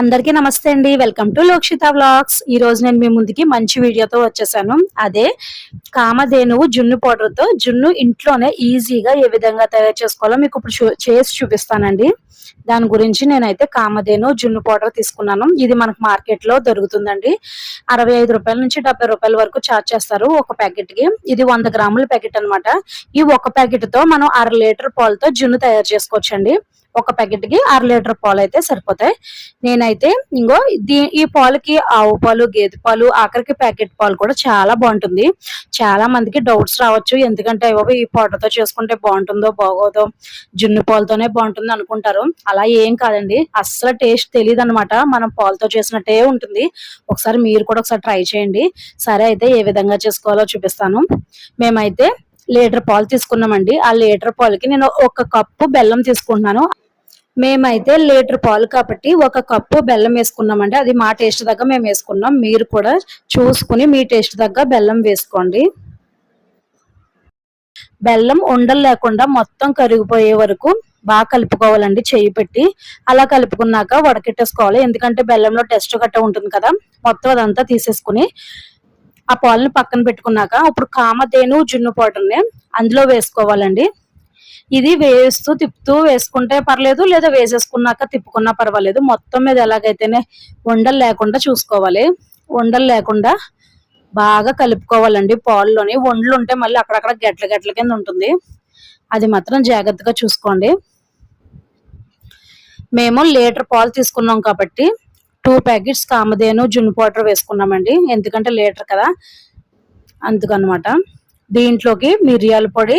అందరికీ నమస్తే అండి. వెల్కమ్ టు లోక్షిత వ్లాగ్స్ ఈ రోజు నేను మీ ముందుకి మంచి వీడియోతో వచ్చేసాను. అదే కామధేనువు జున్ను పౌడర్తో జున్ను ఇంట్లోనే ఈజీగా ఏ విధంగా తయారు చేసుకోవాలో మీకు ఇప్పుడు చూ- చేసి చూపిస్తానండి. దాని గురించి నేనైతే కామధేను జున్ను పౌడర్ తీసుకున్నాను. ఇది మనకు మార్కెట్లో దొరుకుతుందండి. అరవై ఐదు రూపాయల నుంచి డెబ్బై రూపాయల వరకు చార్జ్ చేస్తారు ఒక ప్యాకెట్కి ఇది వంద గ్రాముల ప్యాకెట్ అన్నమాట. ఈ ఒక ప్యాకెట్తో మనం అర లీటర్ పాలతో జున్ను తయారు చేసుకోవచ్చండి. ఒక ప్యాకెట్కి అర లీటర్ పాలు అయితే సరిపోతాయి. నేనైతే ఇంకో దీ ఈ పాలకి ఆవు పాలు గేదె పాలు ఆఖరికి ప్యాకెట్ పాలు కూడా చాలా బాగుంటుంది. చాలా మందికి డౌట్స్ రావచ్చు. ఎందుకంటే "అయ్యో, ఈ పౌడర్ చేసుకుంటే బాగుంటుందో బాగోదో జున్ను పాలతోనే బాగుంటుంది అనుకుంటారు. అలా ఏం కాదండి. అస్సలు టేస్ట్ తెలియదు అనమాట మనం పాలతో చేసినట్టే ఉంటుంది. ఒకసారి మీరు కూడా ఒకసారి ట్రై చేయండి. సరే అయితే ఏ విధంగా చేసుకోవాలో చూపిస్తాను. మేమైతే లీటర్ పాలు తీసుకున్నామండి. ఆ లీటర్ పాలకి నేను ఒక కప్పు బెల్లం తీసుకుంటున్నాను. మేమైతే లీటర్ పాలు కాబట్టి ఒక కప్పు బెల్లం వేసుకున్నామండి. అది మా టేస్ట్ దగ్గర మేము వేసుకున్నాం. మీరు కూడా చూసుకుని మీ టేస్ట్ దగ్గర బెల్లం వేసుకోండి. బెల్లం ఉండలు లేకుండా మొత్తం కరిగిపోయే వరకు బాగా కలుపుకోవాలండి చేయి పెట్టి. అలా కలుపుకున్నాక వడకెట్టేసుకోవాలి. ఎందుకంటే బెల్లంలో టెస్ట్ గట్ట ఉంటుంది కదా మొత్తం అదంతా తీసేసుకుని ఆ పాలను పక్కన పెట్టుకున్నాక ఇప్పుడు కామధేను జున్ను పౌడర్ని అందులో వేసుకోవాలండి. ఇది వేస్తూ తిప్పుతూ వేసుకుంటే పర్లేదు లేదా వేసేసుకున్నాక తిప్పుకున్నా పర్వాలేదు. మొత్తం మీద ఎలాగైతేనే ఉండలు లేకుండా చూసుకోవాలి. ఉండలు లేకుండా బాగా కలుపుకోవాలండి పాల్లోని. వండ్లు ఉంటే మళ్ళీ అక్కడక్కడ గెట్ల గెట్ల కింద ఉంటుంది. అది మాత్రం జాగ్రత్తగా చూసుకోండి. మేము లీటర్ పాలు తీసుకున్నాం కాబట్టి టూ ప్యాకెట్స్ కామధేను జున్ను పౌడర్ వేసుకున్నామండి. ఎందుకంటే లీటర్ కదా. అందుకనమాట. దీంట్లోకి మిరియాల పొడి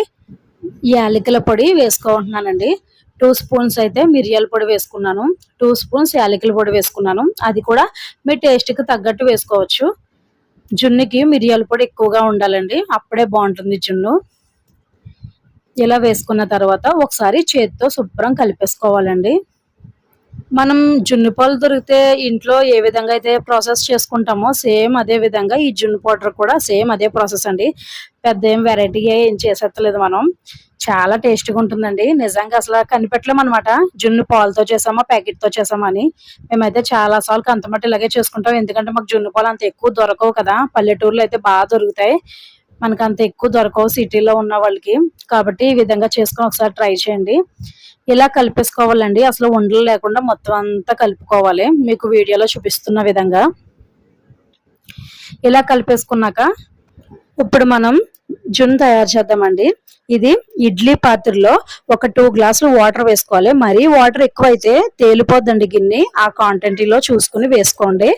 యాలకుల పొడి వేసుకుంటున్నానండి టూ స్పూన్స్ అయితే మిరియాల పొడి వేసుకున్నాను. టూ స్పూన్స్ యాలకుల పొడి వేసుకున్నాను. అది కూడా మీ టేస్ట్కి తగ్గట్టు వేసుకోవచ్చు. జున్నుకి మిరియాల పొడి ఎక్కువగా ఉండాలండి. అప్పుడే బాగుంటుంది జున్ను. ఇలా వేసుకున్న తర్వాత ఒకసారి చేతితో శుభ్రం కలిపేసుకోవాలండి. మనం జున్ను పాలు దొరికితే ఇంట్లో ఏ విధంగా అయితే ప్రాసెస్ చేసుకుంటామో సేమ్ అదే విధంగా ఈ జున్ను పౌడర్ కూడా సేమ్ అదే ప్రాసెస్ అండి. పెద్ద ఏం వెరైటీగా ఏం చేసేస్తలేదు మనం. చాలా టేస్ట్గా ఉంటుందండి. నిజంగా అసలు కనిపెట్టలేం అనమాట జున్ను పాలతో చేసామా ప్యాకెట్తో చేసామా అని. మేమైతే చాలా సార్లు కంతమట్టి ఇలాగే చేసుకుంటాం. ఎందుకంటే మాకు జున్ను పాలు అంత ఎక్కువ దొరకవు కదా. పల్లెటూరులో అయితే బాగా దొరుకుతాయి. మనకు అంత ఎక్కువ దొరకవు సిటీలో ఉన్న వాళ్ళకి. కాబట్టి ఈ విధంగా చేసుకొని ఒకసారి ట్రై చేయండి. ఇలా కలిపేసుకోవాలండి? అసలు ఉండలు లేకుండా మొత్తం అంతా కలుపుకోవాలి. మీకు వీడియోలో చూపిస్తున్న విధంగా. ఇలా కలిపేసుకున్నాక ఇప్పుడు మనం జున్ను తయారు చేద్దామండి. ఇది ఇడ్లీ పాత్రలో ఒక టూ గ్లాసులు వాటర్ వేసుకోవాలి. మరీ వాటర్ ఎక్కువైతే తేలిపోద్దండి గిన్నె. ఆ క్వాంటిటీలో చూసుకుని వేసుకోండి.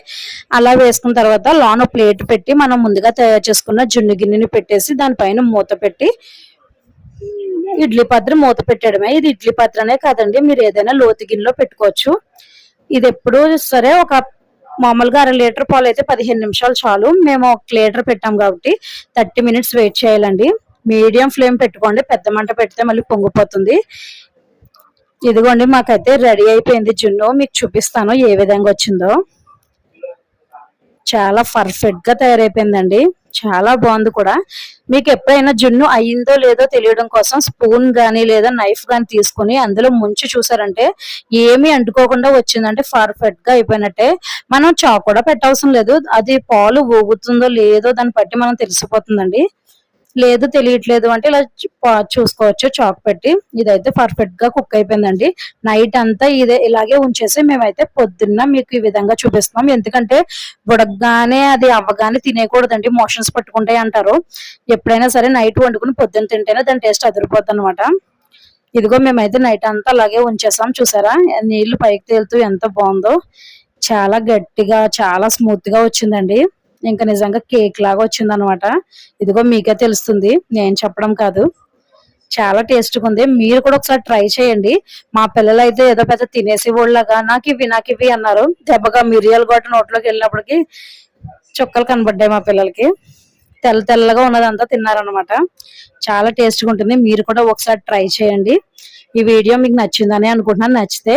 అలా వేసుకున్న తర్వాత లోన ప్లేట్ పెట్టి మనం ముందుగా తయారు చేసుకున్న జున్ను గిన్నెని పెట్టేసి దానిపైన మూత పెట్టి ఇడ్లీ పాత్ర మూత పెట్టడమే. ఇది ఇడ్లీ పాత్రనే కాదండి. మీరు ఏదైనా లోతు గిన్నెలో పెట్టుకోవచ్చు. ఇది ఎప్పుడు సరే ఒక మామూలుగా అర లీటర్ పాలు అయితే పదిహేను నిమిషాలు చాలు. మేము ఒక లీటర్ పెట్టాం కాబట్టి థర్టీ మినిట్స్ వెయిట్ చేయాలండి. మీడియం ఫ్లేమ్ పెట్టుకోండి పెద్ద మంట పెడితే మళ్ళీ పొంగిపోతుంది. ఇదిగోండి మాకైతే రెడీ అయిపోయింది జున్ను. మీకు చూపిస్తాను ఏ విధంగా వచ్చిందో. చాలా పర్ఫెక్ట్గా తయారైపోయిందండి. చాలా బాగుంది కూడా. మీకు ఎప్పుడైనా జున్ను అయిందో లేదో తెలియడం కోసం స్పూన్ కానీ లేదా నైఫ్ కానీ తీసుకుని అందులో ముంచి చూసారంటే ఏమీ అంటుకోకుండా వచ్చిందంటే పర్ఫెక్ట్గా అయిపోయినట్టే. మనం చాక్ కూడా పెట్టవసరం లేదు. అది పాలు ఊగుతుందో లేదో దాన్ని బట్టి మనం తెలిసిపోతుందండి. లేదు తెలియట్లేదు అంటే ఇలా చూసుకోవచ్చు. చాక్ పెట్టి ఇదైతే పర్ఫెక్ట్గా కుక్ అయిపోయిందండి. నైట్ అంతా ఇదే ఇలాగే ఉంచేసి మేమైతే పొద్దున్న మీకు ఈ విధంగా చూపిస్తున్నాం. ఎందుకంటే ఉడకగానే అది అవ్వగానే తినేయకూడదండి. మోషన్స్ పట్టుకుంటాయి అంటారు. ఎప్పుడైనా సరే నైట్ వండుకుని పొద్దున్న తింటేనే దాని టేస్ట్ అదిరిపోద్ది అనమాట ఇదిగో మేమైతే నైట్ అంతా అలాగే ఉంచేసాం. చూసారా? నీళ్ళు పైకి తేలుతూ ఎంత బాగుందో. చాలా గట్టిగా చాలా స్మూత్గా వచ్చిందండి. ఇంకా నిజంగా కేక్ లాగా వచ్చింది అనమాట ఇదిగో మీకే తెలుస్తుంది నేను చెప్పడం కాదు. చాలా టేస్ట్గా ఉంది. మీరు కూడా ఒకసారి ట్రై చేయండి. మా పిల్లలు అయితే ఏదో పెద్ద తినేసి వాళ్ళగా నాకు ఇవి నాకు ఇవి అన్నారు. దెబ్బగా మిరియాలు గొట్ట నోట్లోకి వెళ్ళినప్పటికి చుక్కలు కనబడ్డాయి మా పిల్లలకి. తెల్ల తెల్లగా ఉన్నదంతా తిన్నారనమాట. చాలా టేస్ట్గా ఉంటుంది. మీరు కూడా ఒకసారి ట్రై చేయండి. ఈ వీడియో మీకు నచ్చిందని అనుకుంటున్నాను. నచ్చితే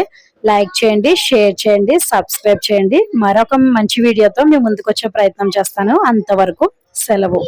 లైక్ చేయండి షేర్ చేయండి సబ్స్క్రైబ్ చేయండి. మరొక మంచి వీడియోతో మేము ముందుకు వచ్చే ప్రయత్నం చేస్తాను. అంతవరకు సెలవు.